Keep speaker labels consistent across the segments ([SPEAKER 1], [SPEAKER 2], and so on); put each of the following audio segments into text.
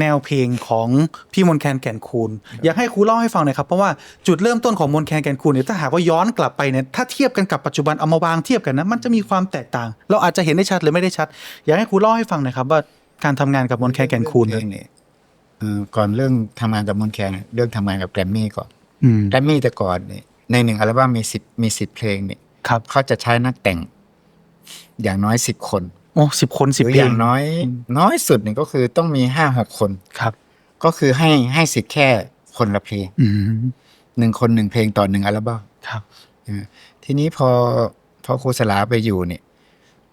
[SPEAKER 1] แนวเพลงของพี่มนต์แคนแก่นคูณอยากให้ครูเล่าให้ฟังหน่อยครับเพราะว่าจุดเริ่มต้นของมนต์แคนแก่นคูณเนี่ยถ้าหากว่าย้อนกลับไปเนี่ยถ้าเทียบกันกับปัจจุบันเอามาวางเทียบกันนะมันจะมีความแตกต่าง เราอาจจะเห็นได้ชัดหรือไม่ได้ชัด อยากให้ครูเล่าให้ฟังหน่อยครับว่าการทำงานกับมนต์แคนแก่นคูณ
[SPEAKER 2] เรื่องเนี่ยเอ่อก่อนเรื่องทำงานกับมนต์แคนเรื่องทำงานกับแกรมมี่ก่อน
[SPEAKER 1] อืม
[SPEAKER 2] แกรมมี่แต่ก่อนเนี่ยในหนึ่งอัลบั้มมีสิบมีสิบเพลงเนี่ย
[SPEAKER 1] ครับ
[SPEAKER 2] เขาจะใช้นักแต่งอย่างน้อยสิบคน
[SPEAKER 1] โอ้สิบคน
[SPEAKER 2] ห
[SPEAKER 1] สิบ
[SPEAKER 2] รือ
[SPEAKER 1] เพล
[SPEAKER 2] องย่างน้อย น้อยสุดเนี่ยก็คือต้องมีห้าหกคน
[SPEAKER 1] ครับ
[SPEAKER 2] ก็คือให้ให้สิทธิ์แค่คนละเพลง
[SPEAKER 1] อืม
[SPEAKER 2] หนึ่งคนหนึ่งเพลงต่อหนึ่งอัลบั้ม
[SPEAKER 1] ครับ
[SPEAKER 2] เออทีนี้พอพอครูสลาไปอยู่เนี่ย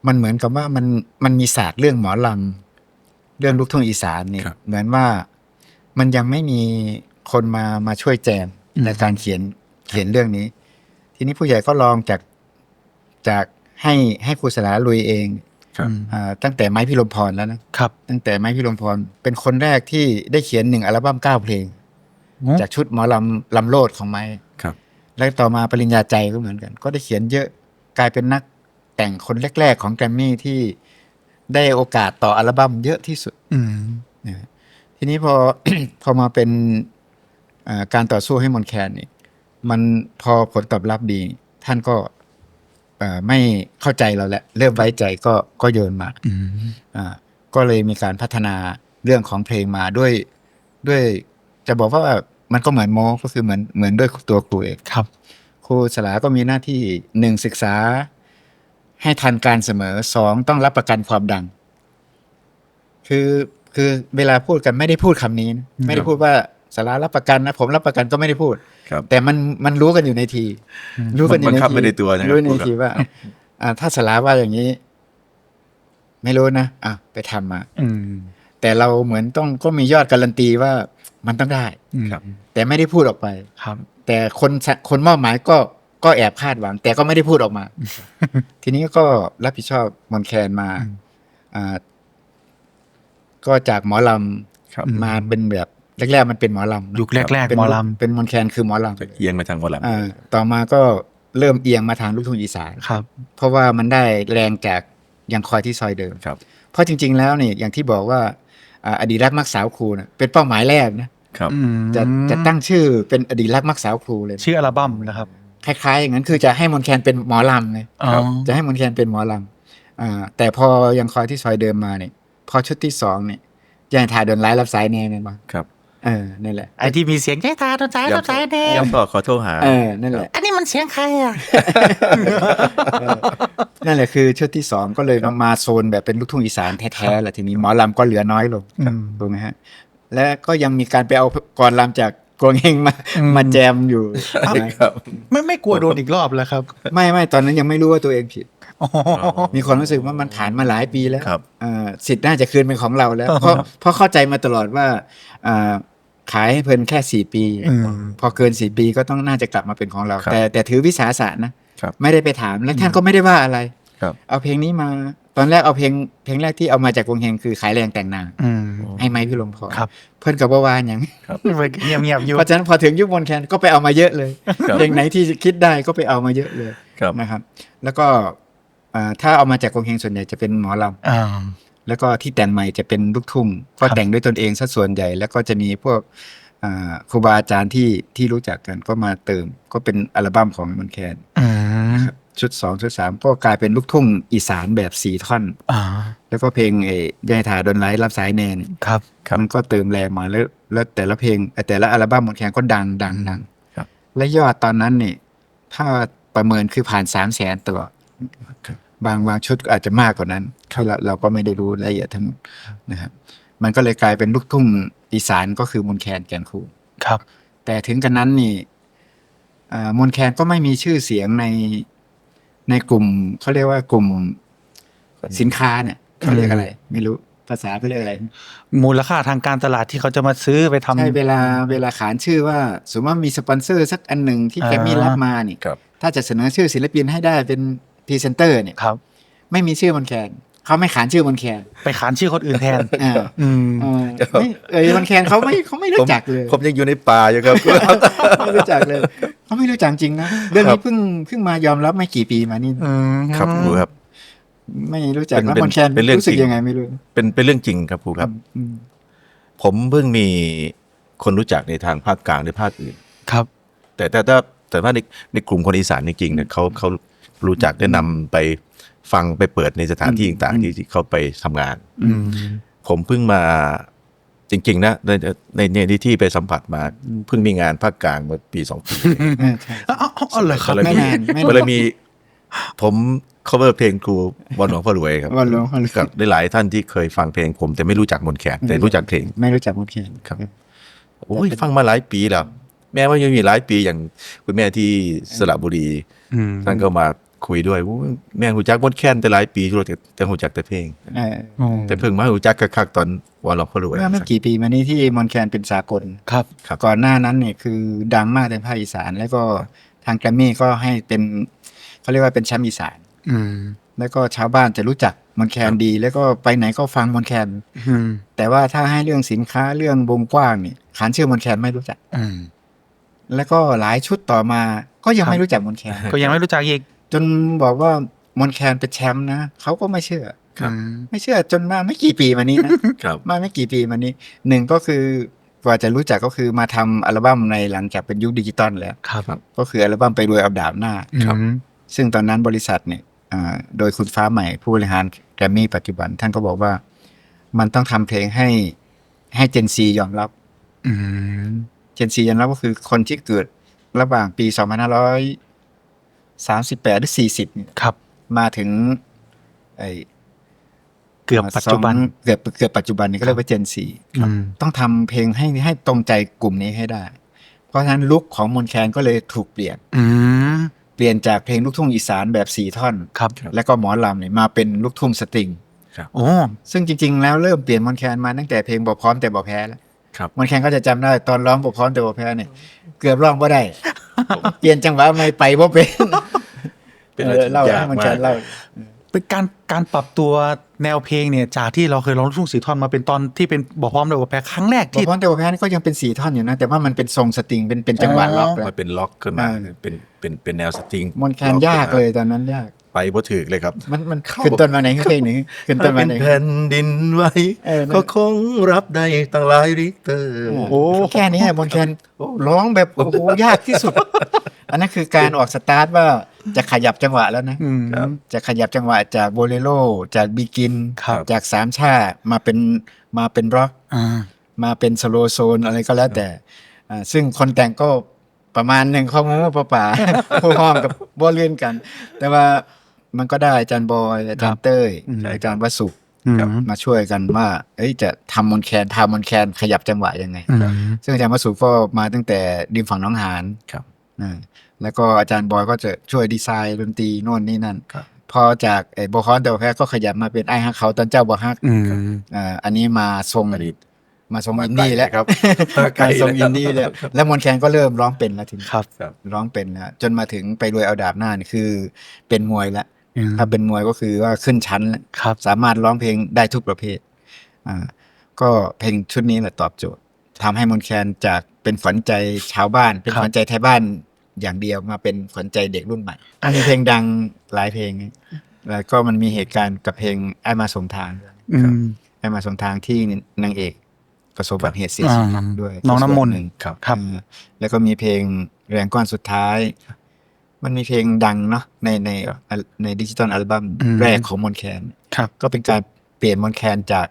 [SPEAKER 2] มันเหมือนกับว่ามันมันมีศาสตร์เรื่องหมอลำเรื่องลูกทุ่งอีสานเนี่ย
[SPEAKER 3] ครับ
[SPEAKER 2] เหมือนว่ามันยังไม่มีคนมามาช่วยแจม
[SPEAKER 1] อืม
[SPEAKER 2] ในการเขียนเขียนเรื่องนี้ ทีนี้ผู้ใหญ่ก็ลองจากจากให้ให้ครูสลาลุยเอง
[SPEAKER 3] ครับ
[SPEAKER 2] อ่า ตั้งแต่ไม้พิรมพรแล้วนะครับ ตั้งแต่ไม้พิรมพรเป็นคนแรกที่ได้เขียนหนึ่งอัลบั้มเก้าเพลง จากชุดหมอลำลำโลดของไม้
[SPEAKER 3] ครับ
[SPEAKER 2] แล้วต่อมาปริญญาใจก็เหมือนกัน ก็ได้เขียนเยอะกลายเป็นนักแต่งคนแรก ๆ ของแกรมมี่ที่ได้โอกาสต่ออัลบั้มเยอะที่สุด
[SPEAKER 1] อืม
[SPEAKER 2] นะฮะทีนี้พอพอมาเป็นอ่าการต่อสู้ให้มอนแคนนี่มันพอผลตอบรับดี ท่านก็เอ่อ ไม่เข้าใจเราแล้วเริ่มไว้ใจก็ก็โยนมา
[SPEAKER 1] อืม
[SPEAKER 2] อ่าก็เลยมีการพัฒนาเรื่องของเพลงมาด้วยด้วย จะบอกว่ามันก็เหมือนโมก็คือเหมือนเหมือนด้วยตัวครูเอง
[SPEAKER 1] ครับ
[SPEAKER 2] ครูสลาก็มีหน้าที่หนึ่งศึกษา ให้ทันการเสมอสองต้องรับประกันความดัง คือคือเวลาพูดกันไม่ได้พูดคำนี้นะไม่ได้พูดว่า สลารับประกันนะผมรับประกันก็ไม่ได้พูด
[SPEAKER 3] ครับ
[SPEAKER 2] แต่มันมันรู้กันอยู่ในที รู้กันอยู่ใน
[SPEAKER 3] มันบังคับ
[SPEAKER 2] ที
[SPEAKER 3] ไว้ในตัวนะครับ
[SPEAKER 2] รู้ใน
[SPEAKER 3] พูดกับ
[SPEAKER 2] ทีว่าอ่าถ้าสลาว่าอย่างนี้ ไม่รู้นะอะไปทำมา
[SPEAKER 1] อืม
[SPEAKER 2] แต่เราเหมือนต้องก็มียอดการันตีว่ามันต้องได้
[SPEAKER 3] ครับ
[SPEAKER 2] แต่ไม่ได้พูดออกไป
[SPEAKER 1] ครับ
[SPEAKER 2] แต่คนสะคนมอบหมายก็ก็แอบคาดหวัง แต่ก็ไม่ได้พูดออกมา ทีนี้ก็รับผิดชอบมอนแคนมาอ่าก็จากหมอล
[SPEAKER 3] ครับำ
[SPEAKER 2] มาเป็นแบบ แรกๆมันเป็นหมอลำนะ
[SPEAKER 1] ยุคแรก
[SPEAKER 2] เป็น
[SPEAKER 1] ๆหมอลำ
[SPEAKER 2] เป็นมอนแคนคือหมอล
[SPEAKER 3] จะเอียงมาทางหมอลำำ
[SPEAKER 2] อ่าต่อมาก็เริ่มเอียงมาทางลูกทุ่งอีสาน
[SPEAKER 1] ครับ
[SPEAKER 2] เพราะว่ามันได้แรงจากยังคอยที่ซอยเดิม
[SPEAKER 3] ครับ
[SPEAKER 2] เพราะจริง ๆ แล้วเนี่ยอย่างที่บอกว่าอ่าอดีตรักมักสาวครูนะเป็นเป้าหมายแรกนะครับ
[SPEAKER 1] อืม
[SPEAKER 2] จะจะตั้งชื่อเป็นอดีตรักมักสาวครูเลย
[SPEAKER 1] ชื่ออัลบั้มนะครับ
[SPEAKER 2] คล้ายๆอย่างนั้นคือจะให้มนต์แคนเป็นหมอลำเลย
[SPEAKER 1] อ๋อ
[SPEAKER 2] จะให้มนต์แคนเป็นหมอลำอ่าแต่พอยังคอยที่ซอยเดิมมาเนี่ยพอชุดที่สองเนี่ยยังถ่ายโดนไล่รับสายแน่เนี่ยมา
[SPEAKER 3] ครับ
[SPEAKER 2] เออนั่นแหละ
[SPEAKER 1] ไอที่มีเสียงแค่ตาโดนใจโดนใจแดง
[SPEAKER 3] ย้ำก็ขอโทษหา
[SPEAKER 2] เออนั่นแหละ
[SPEAKER 1] อันนี้มันเสียงใครอะ
[SPEAKER 2] นั่นแหละคือชุดที่สองก็เลยมามาโซนแบบเป็นลูกทุ่งอีสานแท้ๆแหละทีนี้หมอลำก็เหลือน้อยลง
[SPEAKER 1] อืม
[SPEAKER 2] ถูกไหมฮะ และก็ยังมีการไปเอากรลำจากกวงเฮงมา
[SPEAKER 1] อืม
[SPEAKER 2] มาแจมอยู่
[SPEAKER 3] ครับ
[SPEAKER 1] ไม่ไม่กลัวโดนอีกรอบแล้วครับ
[SPEAKER 2] ไม่ไม่ตอนนั้นยังไม่รู้ว่าตัวเองผิด
[SPEAKER 1] อ๋อ
[SPEAKER 2] มีความรู้สึกว่ามันผ่านมาหลายปีแล้ว
[SPEAKER 3] ครับ
[SPEAKER 2] เอ่อสิทธิ์น่าจะคืนเป็นของเราแล้ว
[SPEAKER 1] อ่า
[SPEAKER 2] เพราะเพราะเข้าใจมาตลอดว่าอ่า ขายให้เพิ่นแค่สี่ปี
[SPEAKER 1] อืม
[SPEAKER 2] พอเกินสี่ปีก็ต้องน่าจะกลับมาเป็นของเรา
[SPEAKER 3] ครับ
[SPEAKER 2] แต่แต่ถือวิสาสะนะครับไม่ได้ไปถามและท่านก็ไม่ได้ว่าอะไร
[SPEAKER 3] ครับ
[SPEAKER 2] เอาเพลงนี้มาตอนแรกเอาเพลงเพลงแรกที่เอามาจากวงเฮงคือขายแรงแต่งนาง
[SPEAKER 1] อืม
[SPEAKER 2] ให้ไม้พี่ลมพร
[SPEAKER 1] ครับ
[SPEAKER 2] เพื่อนกับว่าวานอย่าง
[SPEAKER 1] เงียบเงียบๆอยู่
[SPEAKER 2] เพราะฉะนั้นพอถึงยุคมนแคนก็ไปเอามาเยอะเลย
[SPEAKER 3] ครับ
[SPEAKER 2] เพลงไหนที่คิดได้ก็ไปเอามาเยอะเลย
[SPEAKER 3] ครับ
[SPEAKER 2] นะครับ แล้วก็อ่าถ้าเอามาจากกงเฮงส่วนใหญ่จะเป็นหมอล
[SPEAKER 1] อ่าำ
[SPEAKER 2] แล้วก็ที่แต่งใหม่จะเป็นลูกทุ่งก็
[SPEAKER 1] ครับ
[SPEAKER 2] แต่งด้วยตนเองซะส่วนใหญ่ แล้วก็จะมีพวกอ่าครูบาอาจารย์ที่ที่รู้จักกันก็มาเติม ก็เป็นอัลบั้มของมนแคน
[SPEAKER 1] อืม
[SPEAKER 2] ชุดสองชุดสามก็กลายเป็นลูกทุ่งอีสานแบบสี่ท่อน
[SPEAKER 1] อ่า
[SPEAKER 2] แล้วก็เพลงเอยายถาดนไลท์รับสายแนน
[SPEAKER 1] ครับ
[SPEAKER 3] ครับ
[SPEAKER 2] มันก็เติมแรงมาแล้ว แล้วแต่ละเพลงเอ่อแต่ละอัลบั้มหมดแคนก็ดังดังดัง
[SPEAKER 3] ครับ
[SPEAKER 2] และยอดตอนนั้นนี่ถ้าประเมินคือผ่านสามแสนตัว
[SPEAKER 3] ครับ
[SPEAKER 2] บางบางชุดก็อาจจะมากกว่านั้นที่ เราเราก็ไม่ได้รู้รายละเอียดทั้งหมดนะครับ มันก็เลยกลายเป็นลูกทุ่งอีสานก็คือมนแคนแกนคู
[SPEAKER 1] ครับ
[SPEAKER 2] แต่ถึงกันนั้นนี่อ่ามนแคนก็ไม่มีชื่อเสียงในในกลุ่มเขาเรียกว่ากลุ่มสินค้าเนี่ยเขาเรียกอะไร ไม่รู้ภาษาเขาเรียกอะไร
[SPEAKER 1] มูลค่าทางการตลาดที่เขาจะมาซื้อไปทำ
[SPEAKER 2] ใช่เวลาเวลาขานชื่อว่า สมมติว่ามีสปอนเซอร์สักอันหนึ่งที่
[SPEAKER 1] อ่า
[SPEAKER 2] แกรมมี่รับมานี่
[SPEAKER 3] ครับ
[SPEAKER 2] ถ้าจะเสนอชื่อศิลปินให้ได้เป็นพรีเซนเตอร์เนี่ย
[SPEAKER 1] ครับ
[SPEAKER 2] ไม่มีชื่อมนแคน เขาไม่ขานชื่อมนแคน
[SPEAKER 1] ไปขานชื่อคนอื่นแทน
[SPEAKER 2] อ่า
[SPEAKER 1] อืม
[SPEAKER 2] เออไม่เออมนแคนเขาไม่เขาไม่รู้จักเลย
[SPEAKER 3] ผมยังอยู่ในป่าอยู่ครับ
[SPEAKER 2] ไม่รู้จักเลยเขาไม่รู้จักจริงนะเรื่อง
[SPEAKER 3] ครั
[SPEAKER 2] นี้
[SPEAKER 3] บ
[SPEAKER 2] เพิ่งเพิ่งมายอมรับไม่กี่ปีมานี่
[SPEAKER 1] อืม
[SPEAKER 3] ครับครูครับ
[SPEAKER 2] ไม่รู้จัก
[SPEAKER 3] เป็น
[SPEAKER 2] แล้ว
[SPEAKER 3] เป็น
[SPEAKER 2] มนแคน
[SPEAKER 3] เป็นเรื่อง
[SPEAKER 2] รู้สึก
[SPEAKER 3] จริง
[SPEAKER 2] ยังไงไม่รู้
[SPEAKER 3] เป็นเป็นเรื่องจริงครับครูครับ
[SPEAKER 2] อืม
[SPEAKER 3] ผผมเพิ่งมีคนรู้จักในทางภาคกลางในภาคอื่น
[SPEAKER 1] ครับ
[SPEAKER 3] แต่แต่ถ้าแต่ว่าในในกลุ่มคนอีสานจริงๆเนี่ยเขาเขารู้จักได้นำไป ฟังไปเปิดในสถานที่ต่างๆที่ที่เขาไปทำงาน
[SPEAKER 1] อืม
[SPEAKER 3] ผมเพิ่งมาจริง ๆ นะในในในที่ที่ไปสัมผัสมาเพิ่งมีงานภาคกลางเมื่อปีสองปี
[SPEAKER 2] เออใช่
[SPEAKER 1] อ๋ออ๋ออ๋อเหรอครับ
[SPEAKER 3] ก็เลย
[SPEAKER 2] ไม่
[SPEAKER 3] มี
[SPEAKER 2] นานไม่นาน
[SPEAKER 3] ก็เลยมีผม cover เพลงครูบอลหลวงพ่อรวยครับ
[SPEAKER 2] วันหลวงพ่อรวย
[SPEAKER 3] กับได้หลายท่านที่เคยฟังเพลงผม แต่ไม่รู้จักมนต์แคนแต่รู้จักเพลง
[SPEAKER 2] ไม่รู้จักมนต์แคน
[SPEAKER 3] ครับโอ้ยฟังมาหลายปีแล้ว แม้ว่ายังมีหลายปีอย่างคุณแม่ที่สระบุรี
[SPEAKER 1] อืม
[SPEAKER 3] ท่านก็มา คุยด้วยโอ้ยแม่หูจักมนต์แคนแต่หลายปีรู้แต่แต่หูจักแต่เพลง
[SPEAKER 2] เออ
[SPEAKER 1] อ๋อ
[SPEAKER 3] แต่เพิ่งมาหูจักคักๆตอนวันหลวงพ่อรวย
[SPEAKER 2] เมื่อไม่กี่ปีมานี้ที่มนต์แคนเป็นสากล
[SPEAKER 1] ครับ
[SPEAKER 3] ครับ
[SPEAKER 2] ก่อนหน้านั้นเนี่ยคือดังมากในภาคอีสานแล้วก็ทางแกรมมี่ก็ให้เป็นเขาเรียกว่าเป็นแชมป์อีสาน
[SPEAKER 1] อืม
[SPEAKER 2] แล้วก็ชาวบ้านจะรู้จักมนต์แคนดี แล้วก็ไปไหนก็ฟังมนต์แคน
[SPEAKER 1] อืม
[SPEAKER 2] แต่ว่าถ้าให้เรื่องสินค้าเรื่องวงกว้างเนี่ยขานชื่อมนต์แคนไม่รู้จัก
[SPEAKER 1] อืม
[SPEAKER 2] แล้วก็หลายชุดต่อมาก็ยัง
[SPEAKER 1] ครับ
[SPEAKER 2] ไม่รู้จักมนต์แคน
[SPEAKER 1] ก็ยังไม่รู้จักอีก
[SPEAKER 2] จนบอกว่ามนต์แคนเป็นแชมป์นะเขาก็ไม่เชื่อ
[SPEAKER 3] ครับ
[SPEAKER 1] อืม
[SPEAKER 2] ไม่เชื่อจนมาไม่กี่ปีมานี้นะ
[SPEAKER 3] ครับ
[SPEAKER 2] มาไม่กี่ปีมานี้หนึ่งก็คือกว่าจะรู้จักก็คือมาทำอัลบั้มในหลังจากเป็นยุคดิจิตอลแล้ว
[SPEAKER 1] ครับ
[SPEAKER 2] ก็คืออัลบั้มไปรวยเอาดาบหน้า
[SPEAKER 1] ครับ
[SPEAKER 2] ซึ่งตอนนั้นบริษัทเนี่ยอ่าโดยคุณฟ้าใหม่ผู้บริหารแกรมมี่ปัจจุบัน ท่านก็บอกว่า มันต้องทำเพลงให้ให้เจนซียอมรับ
[SPEAKER 1] อืม
[SPEAKER 2] เจนซียอมรับก็คือคนที่เกิดระหว่างปี 2538หรือ40เนี่ย
[SPEAKER 1] ครับ
[SPEAKER 2] มาถึง ไอ
[SPEAKER 1] เกือบปัจจุบัน
[SPEAKER 2] สองเกือบเกือบปัจจุบันนี่ก็เรียกว่าเจนซี
[SPEAKER 1] อืม
[SPEAKER 2] ต้องทำเพลงให้ให้ตรงใจกลุ่มนี้ให้ได้ เพราะฉะนั้นลุคของมนแคนก็เลยถูกเปลี่ยน
[SPEAKER 1] อืม
[SPEAKER 2] เปลี่ยนจากเพลงลูกทุ่งอีสานแบบสี่ท่อน
[SPEAKER 1] ครับ
[SPEAKER 2] แล้วก็หมอลำเนี่ยมาเป็นลูกทุ่งสตริง
[SPEAKER 1] โอ้
[SPEAKER 2] ซึ่งจริง ๆ แล้วเริ่มเปลี่ยนมนแคนมาตั้งแต่เพลงบอกพร้อมแต่บอกแพ้แล้ว
[SPEAKER 3] ครับ
[SPEAKER 2] มนแคนก็จะจำได้ตอนร้องบอกพร้อมแต่บอกแพ้เนี่ยเกือบร้องบ่ได้ เปลี่ยนจังหวะไม่ไปบ่เป็น
[SPEAKER 3] เป็น
[SPEAKER 2] เอ
[SPEAKER 3] อะไร
[SPEAKER 2] อเล่า
[SPEAKER 3] ที่ยา
[SPEAKER 2] ให้
[SPEAKER 3] ก
[SPEAKER 2] มน
[SPEAKER 3] มา
[SPEAKER 2] แคน
[SPEAKER 3] ก
[SPEAKER 2] เล่า
[SPEAKER 1] เป็นการการปรับตัวแนวเพลงเนี่ย จากที่เราเคยร้องลูกทุ่งสีท่อนมาเป็นตอนที่เป็นบอกพร้อมเลยว่าแพ้ครั้งแรก
[SPEAKER 2] บอก
[SPEAKER 1] ที่
[SPEAKER 2] พร้อมแต่บอกแพ้นี่ก็ยังเป็นสี่ท่อนอยู่นะ แต่ว่ามันเป็นทรงสตริงเป็นเป็นจังหวะล็อกแล้ว
[SPEAKER 3] มันเป็นล็อกขึ้นมา
[SPEAKER 2] อ่า
[SPEAKER 3] เป็นเป็นเป็นแนวสตริง
[SPEAKER 2] มนแคนยากเลยตอนนั้นยาก
[SPEAKER 3] ไปบ่ถึกเลยครับ
[SPEAKER 2] มันมันขึ้นต้นมาไหนเพลงหนึ่งขึ้นต้นมา
[SPEAKER 3] เป็น
[SPEAKER 2] ไหน
[SPEAKER 3] แผ่นดินไหว
[SPEAKER 2] เออนั่น
[SPEAKER 3] ก็คงรับได้ตั้งหลายริกเตอร์
[SPEAKER 2] โอ้แค่นี้มนแคนร้องแบบโอ้โหยากที่สุด อันนั้นคือการออกสตาร์ทว่าจะขยับจังหวะแล้วนะ
[SPEAKER 1] อืม
[SPEAKER 2] จะขยับจังหวะจากโบเลโรจากบีกิน
[SPEAKER 1] ครับ
[SPEAKER 2] จากสามชามาเป็นมาเป็นร็อก
[SPEAKER 1] อ่า
[SPEAKER 2] มาเป็นสโลโซนอะไรก็แล้วแต่อ่าซึ่งคนแต่งก็ประมาณหนึ่งข้อมูลป่าป่าๆผู้ห้องกับบ่เลื่อนกัน แต่ว่า มันก็ได้อาจารย์บอยอาจารย์เต้ย
[SPEAKER 1] อืม
[SPEAKER 2] อาจารย์วสุ
[SPEAKER 1] อืม
[SPEAKER 2] มาช่วยกันว่าเอ้ยจะทำมนแคนทำมนแคนขยับจังหวะยังไง
[SPEAKER 1] อืม
[SPEAKER 2] ซึ่งอาจารย์วสุก็มาตั้งแต่ริมฝั่งหน้องหาน
[SPEAKER 3] ครับ
[SPEAKER 2] อ่าแล้วก็อาจารย์บอยก็จะช่วยดีไซน์ดนตรีโน่นนี่นั่น
[SPEAKER 3] ครับ
[SPEAKER 2] พอจากไอ้บอคอนเดลแพ้ก็ขยับมาเป็นไอ้ฮักเขาตอนเจ้าบอฮัก
[SPEAKER 1] อืม
[SPEAKER 2] อ่าอันนี้มาทรง
[SPEAKER 3] อันนี้
[SPEAKER 2] มาทรงอินดี้แล้ว
[SPEAKER 3] ครับ
[SPEAKER 2] มาทรงอินดี้แล้วแล้วมนแคนก็เริ่มร้องเป็นแล้วทีนี้
[SPEAKER 1] ครับ
[SPEAKER 3] ครับ
[SPEAKER 2] ร้องเป็นแล้วจนมาถึงไปรวยเอาดาบหน้านี่คือ เป็นมวยแล้ว
[SPEAKER 1] อืม
[SPEAKER 2] ถ้าเป็นมวยก็คือว่าขึ้นชั้นแล้ว
[SPEAKER 1] ครับ
[SPEAKER 2] สามารถร้องเพลงได้ทุกประเภทอ่าก็เพลงชุดนี้แหละตอบโจทย์ทำให้มนแคนจากเป็นฝันใจชาวบ้าน เป็น
[SPEAKER 1] ครับ
[SPEAKER 2] ฝันใจไทยบ้านอย่างเดียวมาเป็นฝันใจเด็กรุ่นใหม่อันนี้เพลงดังหลายเพลง แล้วก็มันมีเหตุการณ์กับเพลงไอ้มาสมทาง
[SPEAKER 1] อืม
[SPEAKER 2] ไอ้มาสมทางที่นางเอกประสบอุบัติเหตุเสียชีวิต
[SPEAKER 1] อ่า
[SPEAKER 2] ด้วย
[SPEAKER 1] น้องน้ำมนต์
[SPEAKER 2] ส่วหง
[SPEAKER 3] ครับ
[SPEAKER 1] ครับ
[SPEAKER 2] เออแล้วก็มีเพลงแรงก้อนสุดท้าย มันมีเพลงดังเนาะในในในดิจิตอลอัลบั้ม
[SPEAKER 1] อืม
[SPEAKER 2] แรกของมนแคน
[SPEAKER 1] ครับ
[SPEAKER 2] ก็เป็นการเปลี่ยนมนแคนจาก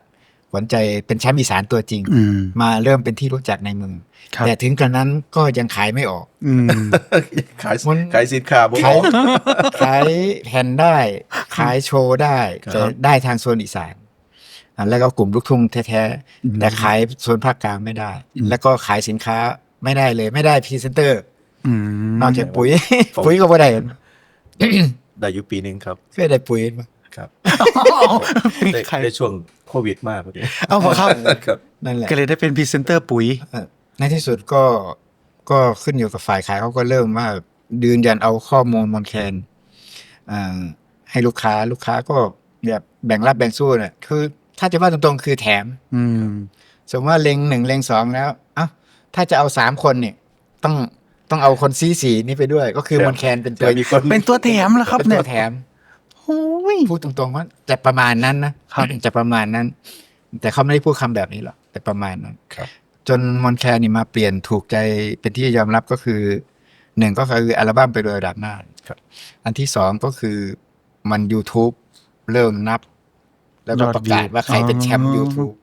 [SPEAKER 2] หวานใจเป็นแชมป์อีสานตัวจริง
[SPEAKER 1] อืม
[SPEAKER 2] มาเริ่มเป็นที่รู้จักในเมือง
[SPEAKER 1] ครับ
[SPEAKER 2] แต่ถึงกระนั้นก็ยังขายไม่ออก
[SPEAKER 1] อืม
[SPEAKER 3] ขาย
[SPEAKER 2] มัน
[SPEAKER 3] ขายสินค้าบ่
[SPEAKER 2] ขาย
[SPEAKER 3] ออก
[SPEAKER 2] ขายแผ่นได้ ขายโชว์ได้
[SPEAKER 3] ครับ
[SPEAKER 2] แต่ได้ทางโซนอีสานอะแล้วก็กลุ่มลูกทุ่งแท้
[SPEAKER 1] อืม
[SPEAKER 2] ๆแต่ขายโซนภาคกลางไม่ได้
[SPEAKER 1] อืม
[SPEAKER 2] แล้วก็ขายสินค้าไม่ได้เลย ไม่ได้พรีเซนเตอร์
[SPEAKER 1] อืม
[SPEAKER 2] นอกจากปุ๋ยปุ๋ยก็ไม่ได้
[SPEAKER 3] ได้อยู่ปีหนึงครับ
[SPEAKER 2] เคยได้ปุ๋ยมา
[SPEAKER 3] ครับ
[SPEAKER 1] มี
[SPEAKER 3] ได้
[SPEAKER 1] ใคร
[SPEAKER 3] ได้ช่วงโควิดมากพอดี
[SPEAKER 1] เอาเหรอครับ
[SPEAKER 3] ครับ
[SPEAKER 2] นั่นแหละ
[SPEAKER 1] ก็เลยได้เป็นพรีเซนเตอร์ปุ๋ย
[SPEAKER 2] เอ่อในที่สุดก็ก็ขึ้นอยู่กับฝ่ายขายเขาก็เริ่มว่ายืนยันเอาข้อมูลมอนแคนอ่าให้ลูกค้าลูกค้าก็แบบแบ่งรับแบ่งสู้เนี่ยคือ ถ้าจะว่าตรงๆคือแถม
[SPEAKER 1] อืม
[SPEAKER 2] สมมติว่าเล็งหนึ่งเล็งสองแล้ว เอ้าถ้าจะเอาสามคนเนี่ย ต้อง ต้องเอาคนซีสีนี้ไปด้วย ก็คือ
[SPEAKER 3] ครับ
[SPEAKER 2] มอนแคนเป็นตัว
[SPEAKER 3] จะมีคน
[SPEAKER 1] เป็นตัวแถมเหรอครับ
[SPEAKER 2] เป็น
[SPEAKER 1] เนี่
[SPEAKER 2] ตั
[SPEAKER 1] ยว
[SPEAKER 2] แถม
[SPEAKER 1] โอ้ย
[SPEAKER 2] พูดตรงๆว่าจะประมาณนั้นนะครับจะประมาณนั้น แต่เขาไม่ได้พูดคำแบบนี้หรอกแต่ประมาณนั้น
[SPEAKER 3] ครับ
[SPEAKER 2] จนมอนแคนนี่มาเปลี่ยนถูกใจเป็นที่ยอมรับก็คือหนึ่งก็คืออัลบั้มไปโดยระดับหน้า
[SPEAKER 3] ครับ
[SPEAKER 2] อันที่สองก็คือมัน YouTube เริ่มนับ แล้วก็
[SPEAKER 1] ยอด
[SPEAKER 2] ประกาศ
[SPEAKER 1] วิว
[SPEAKER 2] ว่าใครเป็นแชมป์
[SPEAKER 1] อ๋อ
[SPEAKER 2] YouTube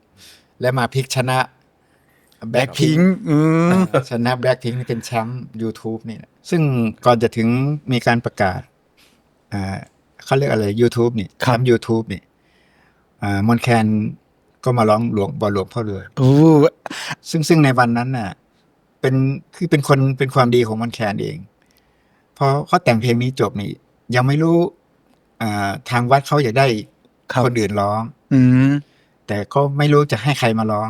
[SPEAKER 2] และมาพลิกชนะ
[SPEAKER 1] แบ็คพิงอืม
[SPEAKER 2] ชนะแบล็คพิงเป็นแชมป์ YouTube นี่แหละซึ่งก่อนจะถึงมีการประกาศอ่าเขาเรียกอะไร YouTube นี่
[SPEAKER 1] ครับ
[SPEAKER 2] แชมป์ YouTube นี่อ่ามอนแคนก็มาร้องหลวงบอลหลวงพ่อรวย
[SPEAKER 1] โอ้
[SPEAKER 2] ซึ่งซึ่งในวันนั้นน่ะ เป็นคือเป็นคนเป็นความดีของมอนแคนเองพอเขาแต่งเพลงนี้จบนี่ ยังไม่รู้อ่าทางวัดเขาอยากได้
[SPEAKER 1] ครับ
[SPEAKER 2] คนอื่นร้อง
[SPEAKER 1] อืม
[SPEAKER 2] แต่ก็ไม่รู้จะให้ใครมาร้อง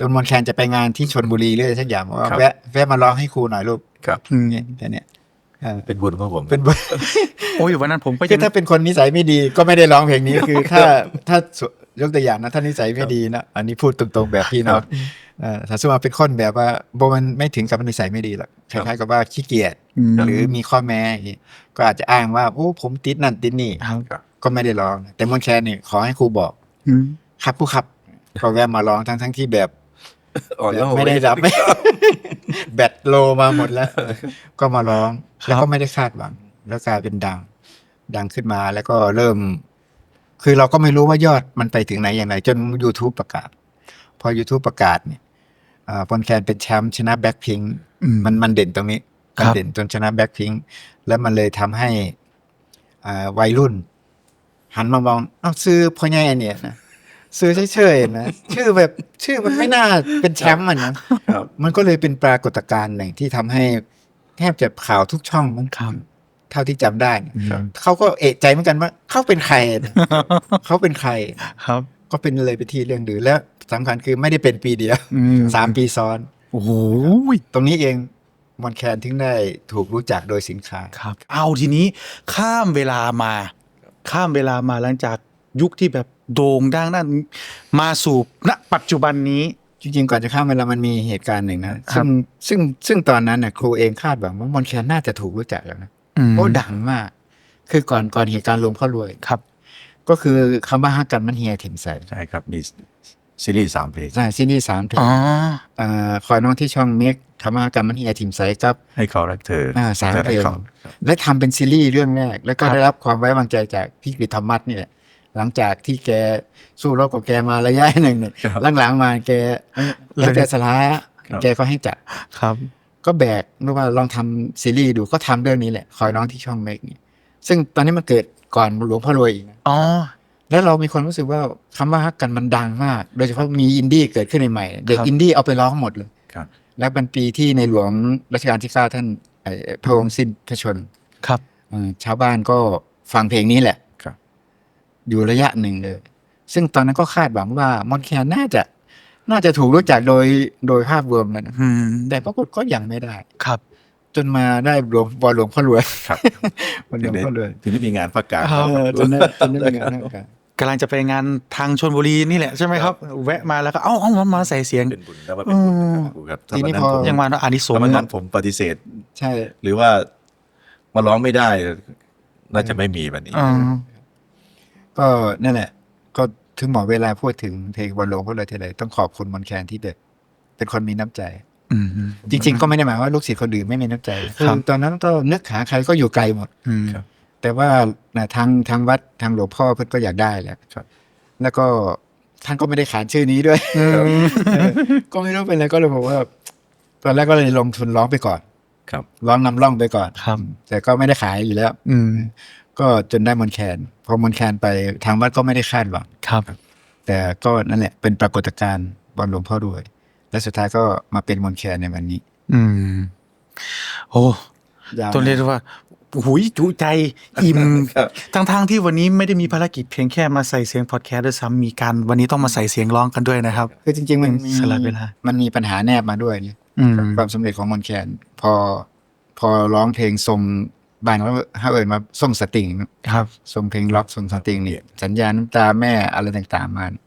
[SPEAKER 2] จนมอนแคนจะไปงานที่ชนบุรีเรื่อยสักอย่างบอกว่า
[SPEAKER 3] ครับ
[SPEAKER 2] แวะแวะมาร้องให้ครูหน่อยลูก
[SPEAKER 3] ครับ
[SPEAKER 1] อืม
[SPEAKER 2] เนี่ยแต่เนี่ยเออ
[SPEAKER 3] เป็นบุญของผม
[SPEAKER 2] เป็น
[SPEAKER 1] โอ้ยวันนั้นผมก็
[SPEAKER 2] คื
[SPEAKER 1] ยั
[SPEAKER 2] องถ้าเป็นคนนิสัยไม่ดีก็ไม่ได้ร้องเพลงนี้คือ ถ้าถ้ายกตัวอย่างนะถ้านิสัยไม่ดีนะอันนี้พูดตรงๆแบบพี่น้องเอ่อถ้าสมมติว่าเป็นคนแบบว่าโบมันไม่ถึงกับนิสัยไม่ดีหรอกค
[SPEAKER 3] ครับ
[SPEAKER 2] ล้ายๆกับว่าขี้เกียจ
[SPEAKER 1] อืม
[SPEAKER 2] หรือมีข้อแม้อย่างงี้ก็อาจจะอ้างว่าโอ้ผมติดนั่นติดนี่
[SPEAKER 1] ครับ
[SPEAKER 3] ครับ
[SPEAKER 2] ก็ไม่ได้ร้อง แต่มอนแคนนี่ขอให้ครูบอก
[SPEAKER 1] อืม
[SPEAKER 2] ครับผู้ครับก็แวะมาร้องทั้งทั้งๆที่แบบ
[SPEAKER 3] อ่อนแล้ว
[SPEAKER 2] ไม่ได้รับ แบตโลมาหมดแล้ว ก็มาร้อง แล้วก็ไม่ได้คาดหวัง แล้วกลายเป็นดัง ดังขึ้นมาแล้วก็เริ่ม คือเราก็ไม่รู้ว่ายอดมันไปถึงไหนอย่างไร จน YouTube ประกาศ พอ YouTube ประกาศเนี่ยอ่าปอนแคนเป็นแชมป์ชนะแบ็คพิง
[SPEAKER 1] อืม
[SPEAKER 2] มันมันเด่นตรงนี้
[SPEAKER 1] ครั
[SPEAKER 2] มัน
[SPEAKER 1] บ
[SPEAKER 2] เด่นจนชนะแบ็คพิงแล้วมันเลยทำให้อ่าวัยรุ่น หันมามองเอ้าซื้อพ่อใหญ่เนี่ยนะ ซื้อเฉยๆนะ ชื่อแบบชื่อมันไม่น่าเป็นแชมป์มันนะ
[SPEAKER 3] ครับ
[SPEAKER 2] มันก็เลยเป็นปรากฏการณ์หนึ่งที่ทำให้แทบจะข่าวทุกช่องมัน
[SPEAKER 1] ครับ
[SPEAKER 2] เท่าที่จำได้เนี่ย
[SPEAKER 3] ครับ
[SPEAKER 2] เขาก็เอะใจเหมือนกันว่าเขาเป็นใครนะเขาเป็นใคร
[SPEAKER 1] ครับ
[SPEAKER 2] ก็เป็นเลยไปนที่เรื่องดือและสำคัญคือไม่ได้เป็นปีเดียว
[SPEAKER 1] อืม
[SPEAKER 2] สามปีซ้อน
[SPEAKER 1] โอ้โห
[SPEAKER 2] ตรงนี้เองมอนแคนถึงได้ถูกรู้จักโดยสินค้า
[SPEAKER 1] ครับ เอาทีนี้ข้ามเวลามา ข้ามเวลามาหลังจาก ยุคที่แบบโด่งดังนั่นมาสู่ณปัจจุบันนี้
[SPEAKER 2] จริงๆก่อนจะข้ามเวลามันมีเหตุการณ์หนึ่งนะซึ่งซึ่งซึ่งตอนนั้นน่ะครูเองคาดหวังว่ามอนแคนน่าจะถูกรู้จักแล้วนะ
[SPEAKER 1] อืม
[SPEAKER 2] เพราะดังมาก คือก่อนก่อนเหตุการณ์หลวงพ่อรวย
[SPEAKER 1] ครับ
[SPEAKER 2] ก็คือคำว่าฮักกันมันเฮียถิ่มใส่
[SPEAKER 3] ใช่ครับมีซีรีส์สามเพลง
[SPEAKER 2] ใช่ซีรีส์สามเทป
[SPEAKER 1] อ๋อ
[SPEAKER 2] อ่าคอยน้องที่ช่องเมกคำว่าฮักกันมันเฮียถิ่มใส่ครับ
[SPEAKER 3] ให้เขารักเธอ
[SPEAKER 2] อ่าสามเพลง
[SPEAKER 3] ให้เขา
[SPEAKER 2] และทำเป็นซีรีส์เรื่องแรก แล้วก็
[SPEAKER 1] ครับ
[SPEAKER 2] ได้รับความไว้วางใจจากพี่กฤษธรรมัตนี่แหละ หลังจากที่แกสู้รบกับแกมาระยะหนึ่งเนี่ย
[SPEAKER 3] ครับ
[SPEAKER 2] หลังๆมาแกแล้วแต่สลาย
[SPEAKER 3] ครับ
[SPEAKER 2] แกก็ให้จัด
[SPEAKER 1] ครับ
[SPEAKER 2] ก็แบกนึกว่าลองทำซีรีส์ดูก็ทำเรื่องนี้แหละ คอยน้องที่ช่องเมกนี่ซึ่งตอนนี้มันเกิดก่อนหลวงพ่อรวยอีกนะ
[SPEAKER 1] อ๋อ
[SPEAKER 2] แล้วเรามีความรู้สึกว่าคำว่าฮักกันมันดังมาก โดยเฉพาะมีอินดี้เกิดขึ้นใหม่ๆเด็ก
[SPEAKER 1] ครับ
[SPEAKER 2] อินดี้เอาไปร้องหมดเลย
[SPEAKER 3] ครับ
[SPEAKER 2] และเป็นปีที่ในหลวงรัชกาลที่เก้าท่านเอ่อพระองค์สิ้นพระชนม์
[SPEAKER 1] ครับ
[SPEAKER 2] เอ่อชาวบ้านก็ฟังเพลงนี้แหละ
[SPEAKER 3] ครับ
[SPEAKER 2] อยู่ระยะหนึ่งเลย ซึ่งตอนนั้นก็คาดหวังว่ามอนแคนน่าจะน่าจะถูกรู้จักโดยโดยภาพรวมมัน
[SPEAKER 1] อืม
[SPEAKER 2] แต่ปรากฏก็ยังไม่ได้
[SPEAKER 1] ครับ
[SPEAKER 2] จนมาได้หลวงบอลหลวงพ่อรวย
[SPEAKER 3] ครับ
[SPEAKER 2] บอลหลวงพ่อรวย
[SPEAKER 3] ถึงได้มีงานประกาศ
[SPEAKER 1] ครับ
[SPEAKER 2] เออจนได้จนได้เป็นงานนะครับ
[SPEAKER 1] กำลังจะไปงานทางชนบุรีนี่แหละใช่ไหมครับ แวะมาแล้วก็เอ้าเอ้ามามาใส่เสียง
[SPEAKER 3] เป็นบุญแล้วว่าเป็นบุญนะครับครูครับถ้า
[SPEAKER 2] ทีนี้
[SPEAKER 3] วันนั้น
[SPEAKER 2] พอ
[SPEAKER 3] ผม
[SPEAKER 1] ยังมาอานิสง
[SPEAKER 3] ถ้าวัน
[SPEAKER 1] ส์
[SPEAKER 3] นั้นผมปฏิเสธ
[SPEAKER 2] ใช่
[SPEAKER 3] หรือว่ามาร้องไม่ได้ น่าจะไม่มีวันนี้
[SPEAKER 1] อ่า
[SPEAKER 2] ก็นั่นแหละ ก็ถึงหมอเวลาพูดถึงเพลงบอลหลวงพ่อรวยทีไรต้องขอบคุณมอนแคนที่เด็ดเป็นคนมีน้ำใจ
[SPEAKER 1] อืม
[SPEAKER 2] จริง ๆ ก็ไม่ได้หมายว่าลูกศิษย์คนอื่นไม่มีน้ำใจ
[SPEAKER 1] ค
[SPEAKER 2] คื
[SPEAKER 1] รั
[SPEAKER 2] อบตอนนั้นก็นึกหาใครก็อยู่ไกลหมด
[SPEAKER 1] อืม
[SPEAKER 3] ครับ
[SPEAKER 2] แต่ว่าน่ะทางทางวัดทางหลวงพ่อเพื่อนก็อยากได้แหละ
[SPEAKER 3] ครับ
[SPEAKER 2] แล้วก็ท่านก็ไม่ได้ขานชื่อนี้ด้วยเออก็ไม่รู้เป็นอะไรก็เลยบอกว่า ตอนแรกก็เลยลงทุนร้องไปก่อน
[SPEAKER 3] ครับ
[SPEAKER 2] ร้องนำร่องไปก่อน
[SPEAKER 1] ครับ
[SPEAKER 2] แต่ก็ไม่ได้ขายอยู่แล้ว
[SPEAKER 1] อืม
[SPEAKER 2] ก็จนได้มอนแคนพอมอนแคนไปทางวัดก็ไม่ได้คาดหวัง
[SPEAKER 1] ครับ
[SPEAKER 2] แต่ก็นั่นแหละเป็นปรากฏการณ์บอลหลวงพ่อรวย และสุดท้ายก็มาเป็นมอนแคนในวันนี้
[SPEAKER 1] อืม โอ้
[SPEAKER 2] ยาว
[SPEAKER 1] ต้องเรียกได้ว่าหุยจุใจอิ่ม
[SPEAKER 3] ครับ
[SPEAKER 1] ทั้งทางๆที่วันนี้ไม่ได้มีภารกิจเพียงแค่มาใส่เสียงพอดแคสต์ด้วยซ้ำมีการวันนี้ต้องมาใส่เสียงร้องกันด้วยนะครับ
[SPEAKER 2] คือจริง ๆ มันมี
[SPEAKER 1] สลับเวลา
[SPEAKER 2] มันมีปัญหาแนบมาด้วยเนี่ย
[SPEAKER 1] อืม
[SPEAKER 2] ความสำเร็จของมอนแคนพอพอร้องเพลงทรง บางแล้วถ้าเอ่ยมาทรงสตริง
[SPEAKER 1] ครับ
[SPEAKER 2] ทรงเพลงล็อกทรงสตริงเนี่ยสัญญาณน้ำตาแม่อะไรต่างๆมาเนี่ย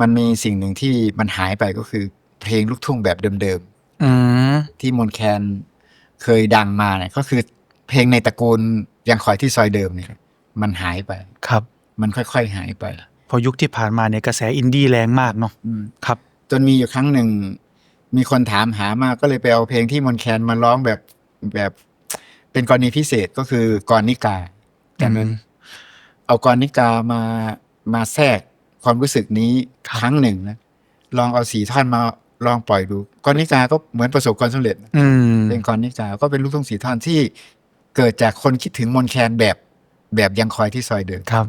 [SPEAKER 2] มันมีสิ่งหนึ่งที่มันหายไปก็คือ เพลงลูกทุ่งแบบเดิม
[SPEAKER 1] อืม
[SPEAKER 2] ๆที่มอนแคนเคยดังมาเนี่ยก็คือเพลงในตระกูลยังคอยที่ซอยเดิมเนี่ยมันหายไป
[SPEAKER 1] ครับ
[SPEAKER 2] มันค่อยๆหายไป
[SPEAKER 1] พอยุคที่ผ่านมาเนี่ยกระแสอินดี้แรงมากเนาะ
[SPEAKER 2] อืม
[SPEAKER 1] ครับ
[SPEAKER 2] จนมีอยู่ครั้งหนึ่ง มีคนถามหามาก็เลยไปเอาเพลงที่มนแคนมาร้องแบบแบบ เป็นกรณีพิเศษก็คือกรนิกาแต่นั้น เอากรนิกามามาแทรกความรู้สึกนี้ครั้งหนึ่งนะลองเอาสีท่อนมาลองปล่อยดูกรนิกาก็เหมือนประสบความสำเร็จนะ
[SPEAKER 1] อืม
[SPEAKER 2] เป็นกรนิกาก็เป็นลูกทุ่งสีท่อนที่เกิดจากคนคิดถึงมนแคนแบบแบบยังคอยที่ซอยเดิม
[SPEAKER 1] ครับ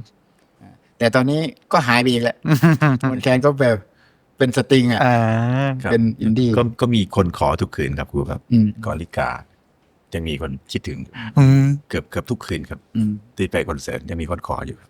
[SPEAKER 2] แต่ตอนนี้ก็หายไปอีกแล้วมนแคนก็แบบเป็นสตริงอะ
[SPEAKER 1] อ่า
[SPEAKER 3] ครับ
[SPEAKER 2] เป็นอินดี้
[SPEAKER 3] ก็ก็มีคนขอทุกคืนครับครูครับ
[SPEAKER 2] อืม
[SPEAKER 3] กอลิกา ยังมีคนคิดถึง
[SPEAKER 1] อืม
[SPEAKER 3] เกือบเกือบทุกคืนครับ
[SPEAKER 2] อืม
[SPEAKER 3] ที่ไปคอนเสิร์ตยังมีคนขออยู่ครับ